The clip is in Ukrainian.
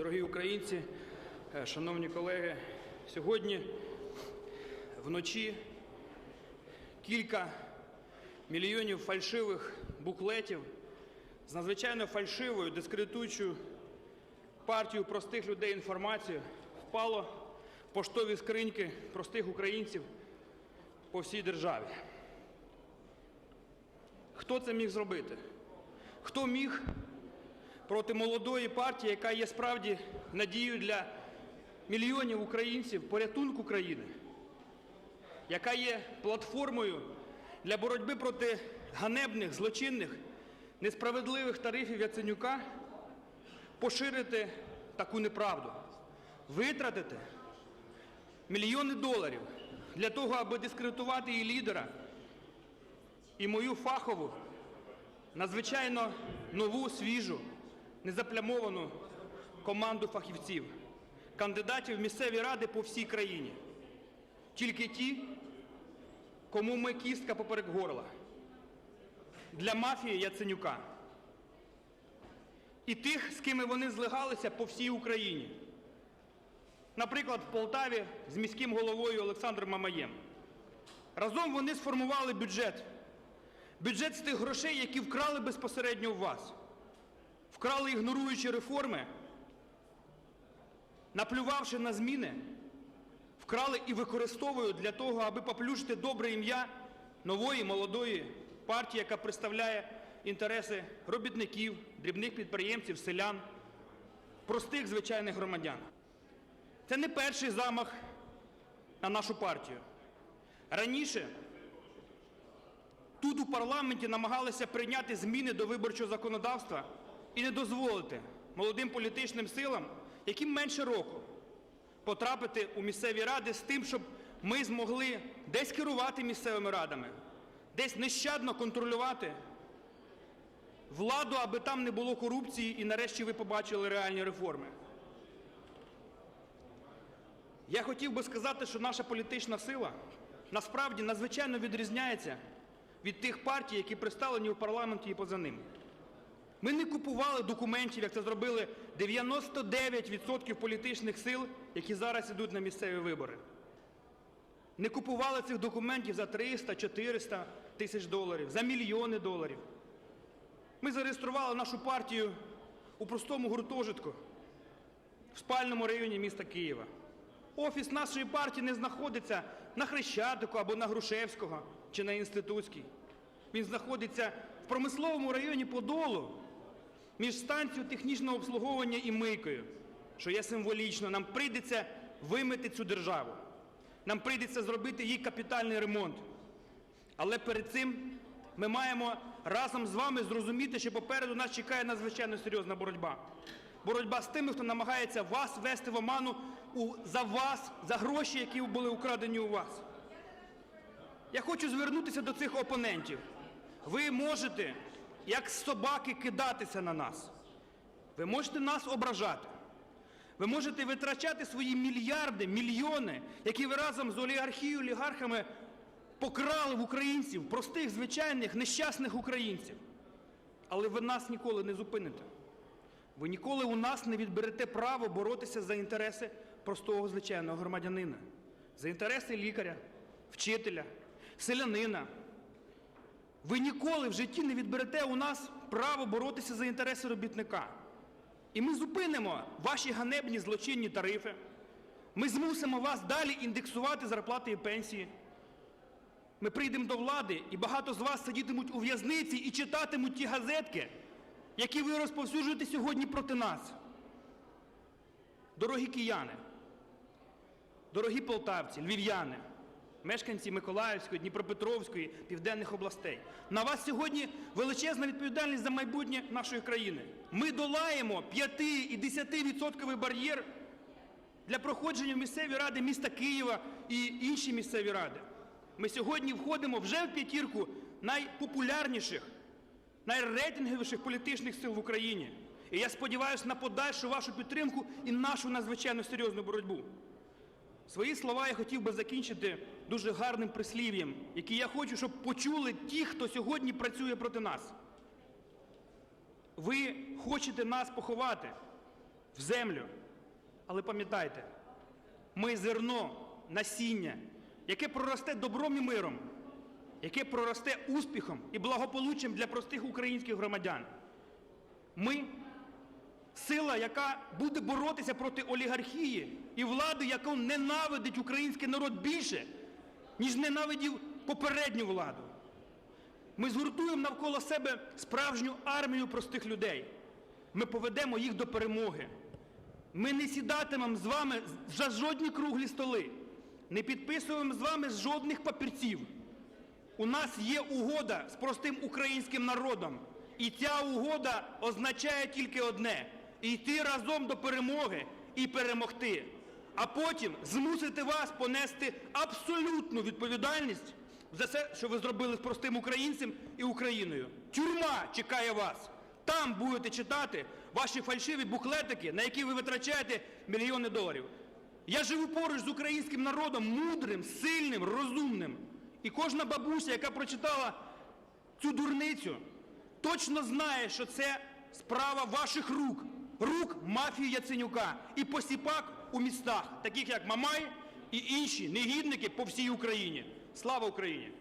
Дорогі українці, е, шановні колеги, сьогодні вночі кілька мільйонів фальшивих буклетів з надзвичайно фальшивою, дискредитуючою партію простих людей інформацію впало в поштові скриньки простих українців по всій державі. Хто це міг зробити? Хто міг проти молодої партії, яка є справді надією для мільйонів українців порятунку країни, яка є платформою для боротьби проти ганебних, злочинних, несправедливих тарифів Яценюка, поширити таку неправду, витратити мільйони доларів для того, аби дискредитувати її лідера і мою фахову, надзвичайно нову, свіжу, незаплямовану команду фахівців, кандидатів в місцеві ради по всій країні. Тільки ті, кому ми кістка поперек горла. Для мафії Яценюка. І тих, з ким вони злигалися по всій Україні. Наприклад, в Полтаві з міським головою Олександром Мамаєм. Разом вони сформували бюджет. Бюджет з тих грошей, які вкрали безпосередньо у вас. Вкрали, ігноруючи реформи, наплювавши на зміни, вкрали і використовують для того, аби поплюшити добре ім'я нової молодої партії, яка представляє інтереси робітників, дрібних підприємців, селян, простих звичайних громадян. Це не перший замах на нашу партію. Раніше тут у парламенті намагалися прийняти зміни до виборчого законодавства і не дозволити молодим політичним силам, яким менше року, потрапити у місцеві ради з тим, щоб ми змогли десь керувати місцевими радами, десь нещадно контролювати владу, аби там не було корупції і нарешті ви побачили реальні реформи. Я хотів би сказати, що наша політична сила насправді надзвичайно відрізняється від тих партій, які представлені у парламенті і поза ним. Ми не купували документів, як це зробили 99% політичних сил, які зараз йдуть на місцеві вибори. Не купували цих документів за 300-400 тисяч доларів, за мільйони доларів. Ми зареєстрували нашу партію у простому гуртожитку в спальному районі міста Києва. Офіс нашої партії не знаходиться на Хрещатику або на Грушевського чи на Інститутській. Він знаходиться в промисловому районі Подолу між станцією технічного обслуговування і мийкою, що є символічно. Нам прийдеться вимити цю державу. Нам прийдеться зробити їй капітальний ремонт. Але перед цим ми маємо разом з вами зрозуміти, що попереду нас чекає надзвичайно серйозна боротьба. Боротьба з тими, хто намагається вас вести в оману за вас, за гроші, які були украдені у вас. Я хочу звернутися до цих опонентів. Ви можете, як собаки, кидатися на нас. Ви можете нас ображати. Ви можете витрачати свої мільярди, мільйони, які ви разом з олігархією, олігархами покрали в українців, простих, звичайних, нещасних українців. Але ви нас ніколи не зупините. Ви ніколи у нас не відберете право боротися за інтереси простого звичайного громадянина, за інтереси лікаря, вчителя, селянина. Ви ніколи в житті не відберете у нас право боротися за інтереси робітника. І ми зупинимо ваші ганебні злочинні тарифи. Ми змусимо вас далі індексувати зарплати і пенсії. Ми прийдемо до влади, і багато з вас сидітимуть у в'язниці і читатимуть ті газетки, які ви розповсюджуєте сьогодні проти нас. Дорогі кияни, дорогі полтавці, львів'яни, мешканці Миколаївської, Дніпропетровської, південних областей. На вас сьогодні величезна відповідальність за майбутнє нашої країни. Ми долаємо 5 і 10% бар'єр для проходження в місцеві ради міста Києва і інші місцеві ради. Ми сьогодні входимо вже в п'ятірку найпопулярніших, найрейтинговіших політичних сил в Україні. І я сподіваюся на подальшу вашу підтримку і нашу надзвичайно серйозну боротьбу. Свої слова я хотів би закінчити дуже гарним прислів'ям, який я хочу, щоб почули ті, хто сьогодні працює проти нас. Ви хочете нас поховати в землю. Але пам'ятайте, ми зерно, насіння, яке проросте добром і миром, яке проросте успіхом і благополуччям для простих українських громадян. Ми сила, яка буде боротися проти олігархії і влади, яку ненавидить український народ більше, ніж ненавидів попередню владу. Ми згуртуємо навколо себе справжню армію простих людей. Ми поведемо їх до перемоги. Ми не сідатимемо з вами за жодні круглі столи, не підписуємо з вами жодних папірців. У нас є угода з простим українським народом. І ця угода означає тільки одне йти разом до перемоги і перемогти. А потім змусити вас понести абсолютну відповідальність за те, що ви зробили з простим українцем і Україною. Тюрма чекає вас. Там будете читати ваші фальшиві буклетики, на які ви витрачаєте мільйони доларів. Я живу поруч з українським народом мудрим, сильним, розумним. І кожна бабуся, яка прочитала цю дурницю, точно знає, що це справа ваших рук, рук мафії Яценюка і посіпак у містах, таких як Мамай і інші негідники по всій Україні. Слава Україні!